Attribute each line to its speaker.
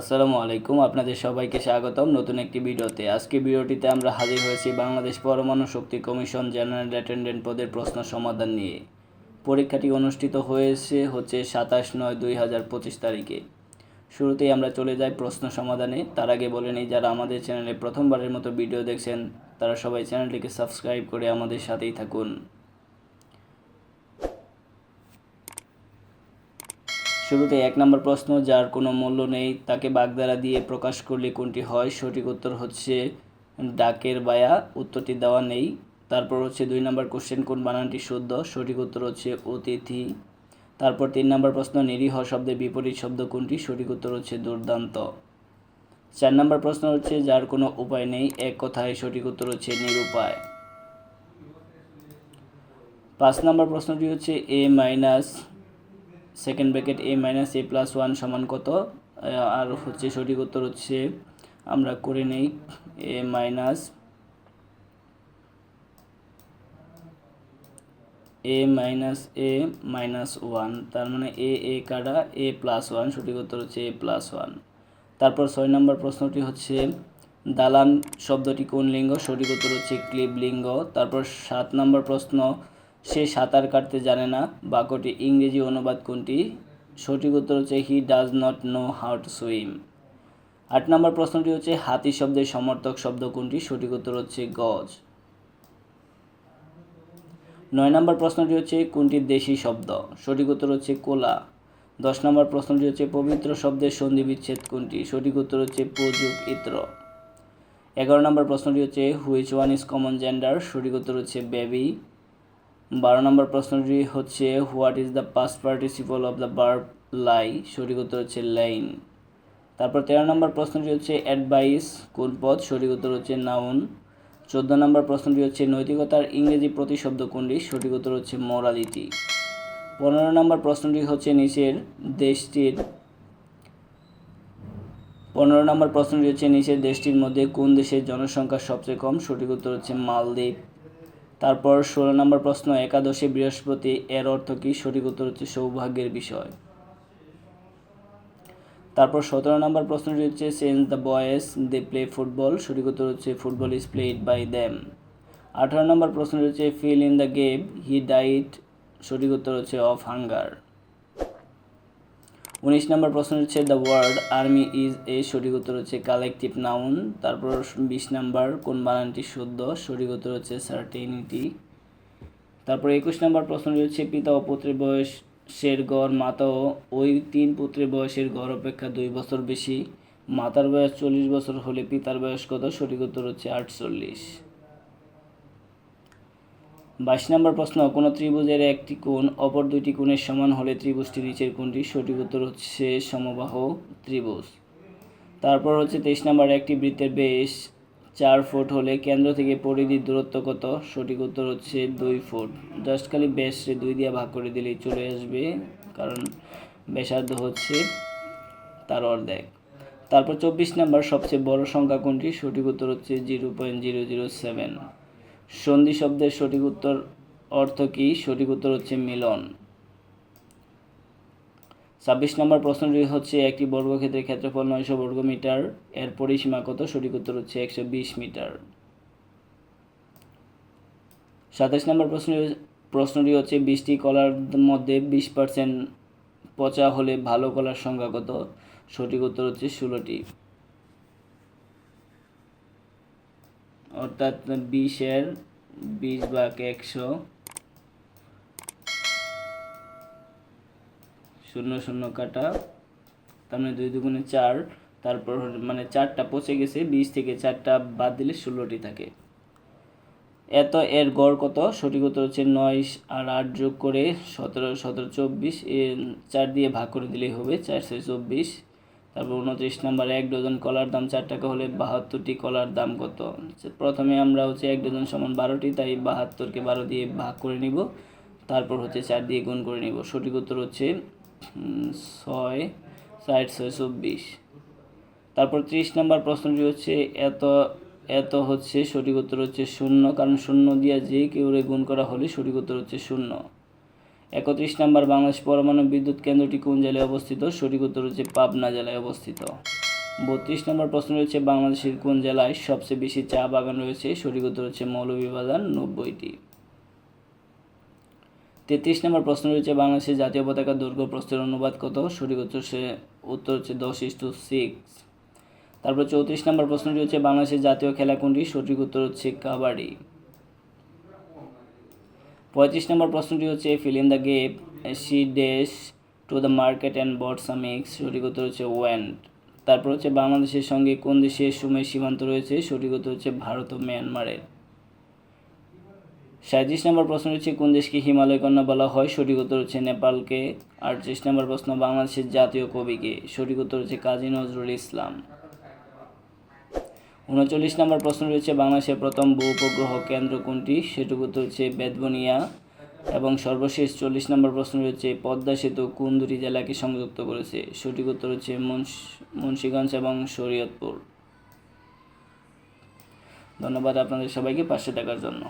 Speaker 1: আসসালামু আলাইকুম, আপনাদের সবাইকে স্বাগতম নতুন একটি ভিডিওতে। আজকে ভিডিওটিতে আমরা হাজির হয়েছি বাংলাদেশ পরমাণু শক্তি কমিশন জেনারেল অ্যাটেন্ডেন্ট পদের প্রশ্ন সমাধান নিয়ে। পরীক্ষাটি অনুষ্ঠিত হয়েছে হচ্ছে সাতাশ নয় দুই হাজার পঁচিশ তারিখে। শুরুতেই আমরা চলে যাই প্রশ্ন সমাধানে। তার আগে বলে নিই, যারা আমাদের চ্যানেলে প্রথমবারের মতো ভিডিও দেখছেন, তারা সবাই চ্যানেলটিকে সাবস্ক্রাইব করে আমাদের সাথেই থাকুন। শুরুতে এক নম্বর প্রশ্ন, যার কোনো মূল্য নেই, তাকে বাগধারা দিয়ে প্রকাশ করলে কোনটি হয়? সঠিক উত্তর হচ্ছে ডাকের বায়া, উত্তরটি দেওয়া নেই। তারপর হচ্ছে দুই নম্বর কোশ্চেন কোন বানানটি শুদ্ধ? সঠিক উত্তর হচ্ছে অতিথি। তারপর তিন নম্বর প্রশ্ন, নিরীহ শব্দের বিপরীত শব্দ কোনটি? সঠিক উত্তর হচ্ছে দুর্দান্ত। চার নম্বর প্রশ্ন হচ্ছে, যার কোনো উপায় নেই, এক কথায় সঠিক উত্তর হচ্ছে নিরুপায়। পাঁচ নম্বর প্রশ্নটি হচ্ছে a minus second bracket a minus a plus one সমান কত? আর হচ্ছে সঠিক উত্তর হচ্ছে, আমরা করে নেই a minus a minus a minus one তার মানে এ এ কাটা এ প্লাস ওয়ান সঠিক উত্তর হচ্ছে এ প্লাস ওয়ান তারপর ছয় নম্বর প্রশ্নটি হচ্ছে, দালান শব্দটি কোন লিঙ্গ? সঠিক উত্তর হচ্ছে ক্লিব লিঙ্গ। তারপর সাত নম্বর প্রশ্ন সে সাঁতার কাটতে জানে না। বাক্যটি ইংরেজি অনুবাদ কোনটি? সঠিক উত্তর হচ্ছে he does not know how to swim আট নম্বর প্রশ্নটি হচ্ছে, হাতি শব্দের সমর্থক শব্দ কোনটি? সঠিক উত্তর হচ্ছে, গজ। নয় নম্বর প্রশ্নটি হচ্ছে, কোনটি দেশি শব্দ? সঠিক উত্তর হচ্ছে, কোলা। দশ নম্বর প্রশ্নটি হচ্ছে, পবিত্র শব্দের সন্ধি বিচ্ছেদ কোনটি? সঠিক উত্তর হচ্ছে প্রযুগ ইত্র এগারো নম্বর প্রশ্নটি হচ্ছে which one is common gender সঠিক উত্তর হচ্ছে বেবি বারো নম্বর প্রশ্নটি হচ্ছে what is the past participle of the verb lie সঠিক উত্তর হচ্ছে লাইন তারপর তেরো নম্বর প্রশ্নটি হচ্ছে অ্যাডভাইস কোন পদ? সঠিক উত্তর হচ্ছে নাউন চোদ্দ নম্বর প্রশ্নটি হচ্ছে, নৈতিকতার ইংরেজি প্রতিশব্দ কোনটি? সঠিক উত্তর হচ্ছে মোরালিটি পনেরো নম্বর প্রশ্নটি হচ্ছে, নিচের দেশটির পনেরো নম্বর প্রশ্নটি হচ্ছে, নিচের দেশটির মধ্যে কোন দেশের জনসংখ্যা সবচেয়ে কম? সঠিক উত্তর হচ্ছে মালদ্বীপ তারপর ষোলো নম্বর প্রশ্ন, একাদশী বৃহস্পতি এর অর্থ কী? সঠিক উত্তর হচ্ছে সৌভাগ্যের বিষয়। তারপর সতেরো নম্বর প্রশ্নটি হচ্ছে sense the boys they play football সঠিক উত্তর হচ্ছে football is played by them আঠারো নম্বর প্রশ্নটি হচ্ছে fill in the game he died সঠিক উত্তর হচ্ছে অফ হাঙ্গার উনিশ নম্বর প্রশ্ন হচ্ছে the word army is a সঠিক উত্তর হচ্ছে কালেকটিভ নাউন তারপর বিশ নাম্বার, কোন বানানটি শুদ্ধ সঠিক উত্তর হচ্ছে সার্টেনিটি তারপর একুশ নম্বর প্রশ্নটি হচ্ছে, পিতা ও পুত্রের বয়সের গড় মাতা ও ওই তিন পুত্রের বয়সের গড় অপেক্ষা দুই বছর বেশি। মাতার বয়স চল্লিশ বছর হলে পিতার বয়স কত? সঠিক উত্তর হচ্ছে, আটচল্লিশ। বাইশ নম্বর প্রশ্ন, কোনো ত্রিভুজের একটি কোণ অপর দুইটি কোণের সমান হলে ত্রিভুজটি নিচের কোণটি সঠিক উত্তর হচ্ছে সমবাহ ত্রিভুজ। তারপর হচ্ছে তেইশ নম্বর, একটি বৃত্তের বেশ চার ফুট হলে কেন্দ্র থেকে পরিধির দূরত্ব কত? সঠিক উত্তর হচ্ছে দুই ফুট। জাস্ট খালি ব্যাসে দুই দিয়ে ভাগ করে দিলেই চলে আসবে, কারণ ব্যাসার্ধ হচ্ছে তার অর্ধেক। তারপর চব্বিশ নাম্বার, সবচেয়ে বড় সংখ্যা কোনটি? সঠিক উত্তর হচ্ছে zero point zero zero seven. সন্ধি শব্দের সঠিক উত্তর অর্থ কী? সঠিক উত্তর হচ্ছে মিলন। ছাব্বিশ নম্বর প্রশ্নটি হচ্ছে, একটি বর্গক্ষেত্রের ক্ষেত্রফল নয়শো বর্গ মিটার, এর পরিসীমা কত? সঠিক উত্তর হচ্ছে একশো বিশ মিটার। সাতাশ নম্বর প্রশ্ন, প্রশ্নটি হচ্ছে বিশটি কলার মধ্যে বিশ পার্সেন্ট পচা হলে ভালো কলার সংখ্যা কত? সঠিক উত্তর হচ্ছে ষোলোটি। অর্থাৎ বিশের বিশ ভাগ একশো শূন্য শূন্য কাটা, তার মানে দুই দুগুণে চার, তারপর মানে চারটা পচে গেছে, বিশ থেকে চারটা বাদ দিলে ষোলোটি থাকে। এত এর গড় কত? সঠিক উত্তর হচ্ছে নয় আর আট যোগ করে সতেরো সতেরো, চব্বিশ চার দিয়ে ভাগ করে দিলেই হবে চারশো চব্বিশ। তারপর উনত্রিশ নাম্বার এক ডজন কলার দাম চার টাকা হলে বাহাত্তরটি কলার দাম কত? প্রথমে আমরা হচ্ছে এক ডজন সমান বারোটি, তাই বাহাত্তরকে বারো দিয়ে ভাগ করে নিব। তারপর হচ্ছে চার দিয়ে গুণ করে নিব। সঠিক উত্তর হচ্ছে ছয়, ষাট, ছয়, চব্বিশ। তারপর ত্রিশ নাম্বার প্রশ্নটি হচ্ছে, এত এত হচ্ছে সঠিক উত্তর হচ্ছে শূন্য, কারণ শূন্য দিয়ে যে কেউ গুণ করা হলে সঠিক উত্তর হচ্ছে শূন্য। একত্রিশ নম্বর বাংলাদেশ পরমাণু বিদ্যুৎ কেন্দ্রটি কোন জেলায় অবস্থিত? সঠিক উত্তর হচ্ছে পাবনা জেলায় অবস্থিত। বত্রিশ নম্বর প্রশ্ন রয়েছে, বাংলাদেশের কোন জেলায় সবচেয়ে বেশি চা বাগান রয়েছে? সঠিক উত্তর হচ্ছে মৌলভীবাজার, নব্বইটি। তেত্রিশ নম্বর প্রশ্ন রয়েছে, বাংলাদেশের জাতীয় পতাকা দৈর্ঘ্য প্রস্থের অনুবাদ কত? সঠিক উত্তর সে উত্তর হচ্ছে দশ ইস টু সিক্স। তারপর চৌত্রিশ নম্বর প্রশ্নটি হচ্ছে, বাংলাদেশের জাতীয় খেলা কোনটি? সঠিক উত্তর হচ্ছে কাবাডি। পঁয়ত্রিশ নম্বর প্রশ্নটি হচ্ছে fill in the gap she does to the market and bought some eggs সঠিক উত্তর হচ্ছে ওয়েন্ট তারপর হচ্ছে, বাংলাদেশের সঙ্গে কোন দেশের সময় সীমান্ত রয়েছে, সঠিক উত্তর হচ্ছে ভারত ও মিয়ানমারের সাঁত্রিশ নম্বর প্রশ্ন হচ্ছে, কোন দেশকে হিমালয় কন্যা বলা হয়, সঠিক উত্তর হচ্ছে নেপালকে। আটত্রিশ নম্বর প্রশ্ন, বাংলাদেশের জাতীয় কবিকে, সঠিক উত্তর হচ্ছে কাজী নজরুল ইসলাম। উনচল্লিশ নম্বর প্রশ্ন রয়েছে, বাংলাদেশের প্রথম ভূ উপগ্রহ কেন্দ্র কোনটি? সেটুকু তো হচ্ছে বেদবনিয়া এবং সর্বশেষ চল্লিশ নম্বর প্রশ্ন রয়েছে, পদ্মা সেতু কোন দুটি জেলাকে সংযুক্ত করেছে? সঠিক উত্তর হচ্ছে মুন্স- মুন্সিগঞ্জ এবং শরীয়তপুর। ধন্যবাদ আপনাদের সবাইকে পাশে থাকার জন্য।